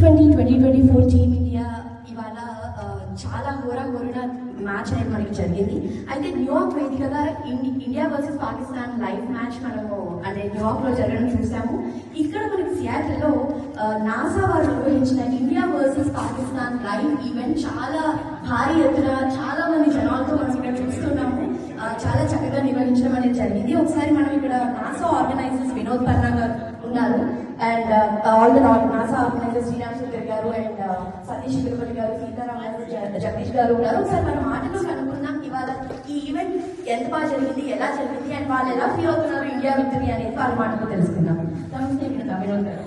Twenty twenty twenty four team India ఇవాళ చాలా ఘోర ఘోరణ మ్యాచ్ అనేది మనకి జరిగింది. అయితే న్యూయార్క్ వేదికగా కదా India versus Pakistan live match మనము అంటే న్యూయార్క్లో జరగడం చూసాము. ఇక్కడ మనకి సియాటిల్లో నాసా వారు నిర్వహించిన India versus Pakistan live event చాలా భారీ ఎత్తున చాలా మంది జనాలతో మనం ఇక్కడ చూస్తున్నాము. చాలా చక్కగా నిర్వహించడం అనేది జరిగింది. ఒకసారి మనం ఇక్కడ నాసా ఆర్గనైజర్స్ వినోద్ పన్నా గారు ఉన్నారు and all the NASA organiser Sriram Shankar గారు అండ్ సతీష్ తిరుపతి గారు సీతారాం గారు జగదీష్ గారు ఉన్నారు. ఒకసారి మన మాటలో కనుక్కున్నాం ఇవాళ ఈ ఈవెంట్ ఎంత బాగా జరిగింది ఎలా జరిగింది అండ్ వాళ్ళు ఎలా ఫీల్ అవుతున్నారు ఇండియా విక్టరీ అనేది వాళ్ళ మాటలో తెలుసుకుందాం. నమస్తే మీరు తమిళ గారు.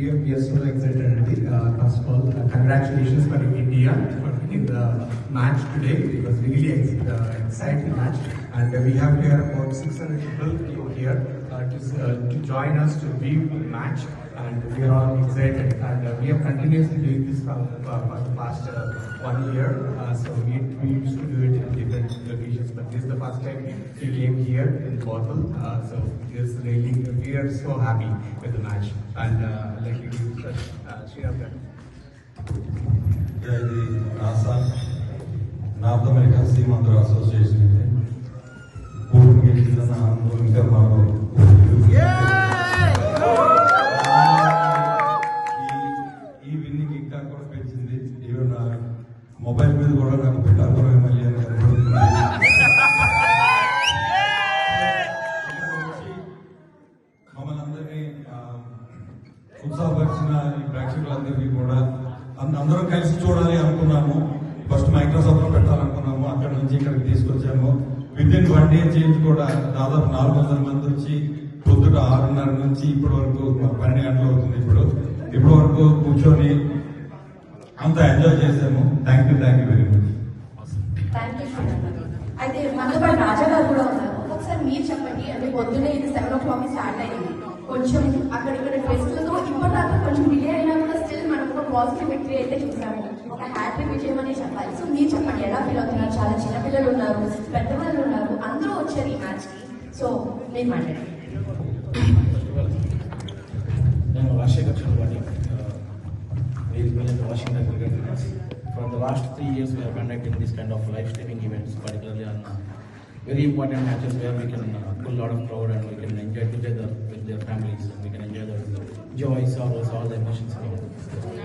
We are, we are so excited. Uh, first of all, uh, congratulations for India for winning the match today. It was really ex- uh, exciting match, and we have here about 600 people here uh, to, uh, to join us to view the match, and we are all excited. And uh, we have continuously doing this for, for, the past one year. So we, we used to do it in different locations, but this is the first time we came here in Bothell. So it's really we are so happy with the match, and uh, like you said, uh, Sriram garu. ఇది NASA North America Seemandhra association ఇది court గెలిచిందన్న ఆనందం ఇంకా అందరం కలిసి చూడాలి అనుకున్నాము. First మైక్రోసాఫ్ట్లో పెట్టాలనుకున్నాము. అక్కడ నుంచి ఇక్కడికి తీసుకొచ్చాము. With in one day change కూడా దాదాపు నాలుగు వందల మంది వచ్చి పొద్దుట ఆరున్నర నుంచి ఇప్పటి వరకు పన్నెండు గంటలు అవుతుంది ఇప్పుడు. ఇప్పటి వరకు కూర్చొని అంత ఎంజాయ్ చేసాము. Thank you thank you very much అయితే మనతో పాటు రాజా గారు కూడా ఉన్నారు. ఒకసారి మీరు చెప్పండి అంటే పొద్దున్నే ఇది సెవెన్ ఓ క్లాక్ స్టార్ట్ అయింది కొంచెం అక్కడ ఇక్కడ పాజిటివ్ విక్టరీ అయితే చూసాము ఒక హ్యాపీ విజయం అనే చెప్పాలి. సో మీరు చెప్పండి ఎలా ఫీల్ అవుతున్నారు చాలా చిన్న పిల్లలు ఉన్నారు పెద్దవాళ్ళు ఉన్నారు అందరూ వచ్చారు ఈ మ్యాచ్కి. సో మీరు మాట్లాడండి నేను రాజశేఖర్ చంద్రబాణి వేదిక మీద Washington cricket fitness from the last three years we are conducting this kind of live streaming very important matches where we can uh, pull a lot of crowd and we can enjoy together with their families and we can enjoy the joy, sorrows, all the emotions. around.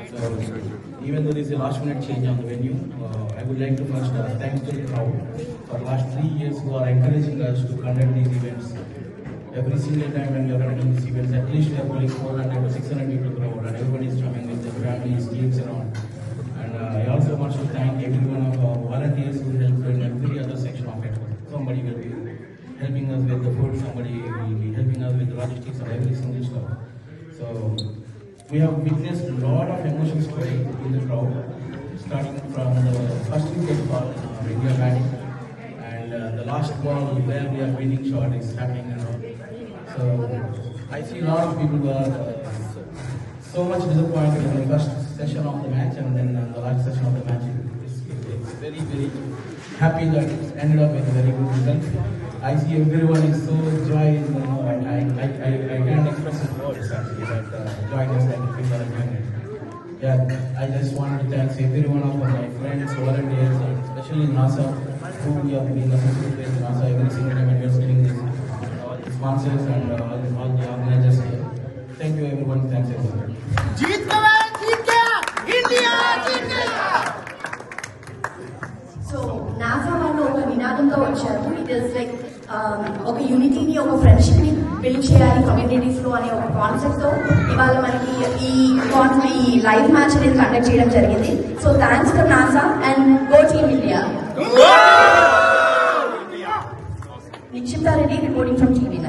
So even though this is a last minute change on the venue, uh, I would like to first uh, thank to the crowd for the last three years who are encouraging us to conduct these events every single time when we are running these events, at least we are pulling 400 to 600 people crowd and everybody is coming with their families, kids around. And uh, I also want to thank every one of our volunteers who helped in every other section of it. Somebody will be helping us with the food, somebody will be helping us with the logistics and every single stuff. We have witnessed a lot of emotions today in the crowd, starting from the first wicket for uh, India batting and uh, the last ball where we are winning shot is happening all. So I see a lot of people who are uh, so much disappointed in the first session of the match and then uh, the last session of the match. It's, it's very, very happy that it ended up with a very good result. I see everyone is so joyous, you know, I, I, I, I can't express it. words actually, but uh, joy just like people are doing Yeah, I just want to thank every one of my friends, volunteers, and especially NASA, who we have been associated with NASA every single time we are getting this, all the sponsors and uh, all, the, all the organizers here. Thank you everyone, thanks everyone. So NASA won over Ninadam Dawachar, it is like ఒక యూనిటీని ఒక ఫ్రెండ్షిప్ని build చేయాలి కమ్యూనిటీస్లో అనే ఒక కాన్సెప్ట్తో. ఇవాళ మనకి ఈ ఈ లైవ్ మ్యాచ్ అనేది కండక్ట్ చేయడం జరిగింది. So thanks for NASA and go team India నిక్షిప్తారెడ్డి reporting from TV